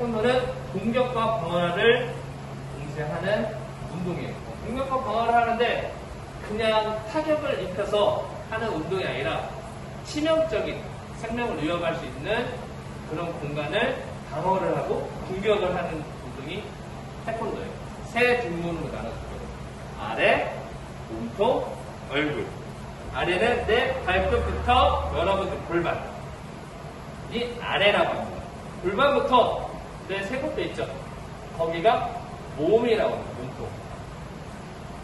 태권도는 공격과 방어를 동시에 하는 운동이에요. 공격과 방어를 하는데 그냥 타격을 입혀서 하는 운동이 아니라 치명적인 생명을 위협할 수 있는 그런 공간을 방어를 하고 공격을 하는 운동이 태권도예요. 세 등문으로 나눠졌고요. 아래, 몸통, 얼굴. 아래는 내 발끝부터 여러분들 골반. 이 아래라고 합니다. 골반부터 내 쇄골뼈 있죠? 거기가 몸이라고 합니다. 몸통.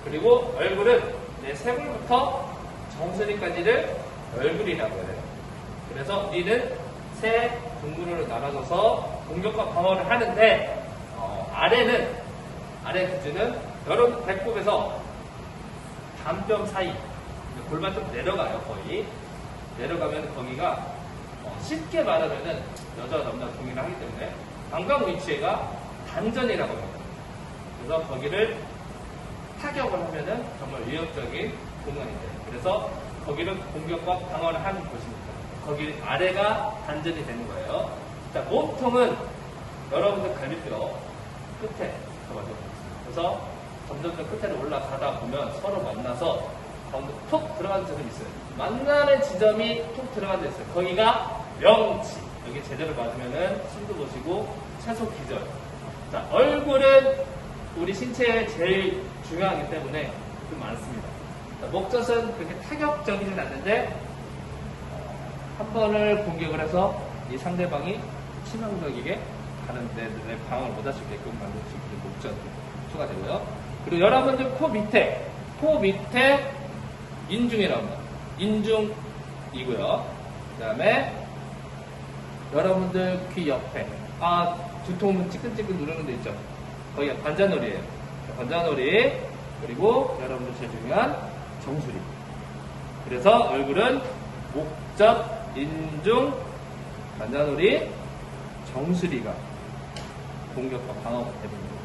그리고 얼굴은 내 쇄골부터 정수리까지를 얼굴이라고 해요. 그래서 우리는 세 동물로 나눠져서 공격과 방어를 하는데 어, 아래는 아래 기준은 여러분 배꼽에서 담뼈 사이 골반 좀 내려가요 거의 내려가면 거기가 어, 쉽게 말하면은 여자 남자 동일하기 때문에 방광 위치가 단전이라고 합니다. 그래서 거기를 타격을 하면은 정말 위협적인 돼요. 그래서 거기를 공격과 방어를 하는 곳입니다. 거기 아래가 단전이 되는 거예요. 자, 몸통은 여러분들 갈비뼈 끝에 잡아주고 그래서 점점점 끝으로 올라가다 보면 서로 만나서 톡 들어가는 지점이 있어요. 만나는 지점이 톡 들어가는 데 있어요. 거기가 명치. 여기 제대로 맞으면은 숨도 보시고 최소 기절. 자, 얼굴은 우리 신체에 제일 중요하기 때문에 좀 많습니다. 자, 목젖은 그렇게 타격적이진 않는데 어, 한 번을 공격을 해서 이 상대방이 치명적이게 다른 데들의 방어를 못 할 수 있게끔 만들 수 있는 목젖 추가되고요. 그리고 여러분들 코 밑에 코 밑에 인중이라고 합니다. 인중이고요. 그 다음에 여러분들 귀 옆에 아 두통 찌끈찌끈 누르는 데 있죠. 거기가 관자놀이에요. 관자놀이 그리고 여러분들 제일 중요한 정수리. 그래서 얼굴은 목젖, 인중, 관자놀이, 정수리가 공격과 방어가 됩니다.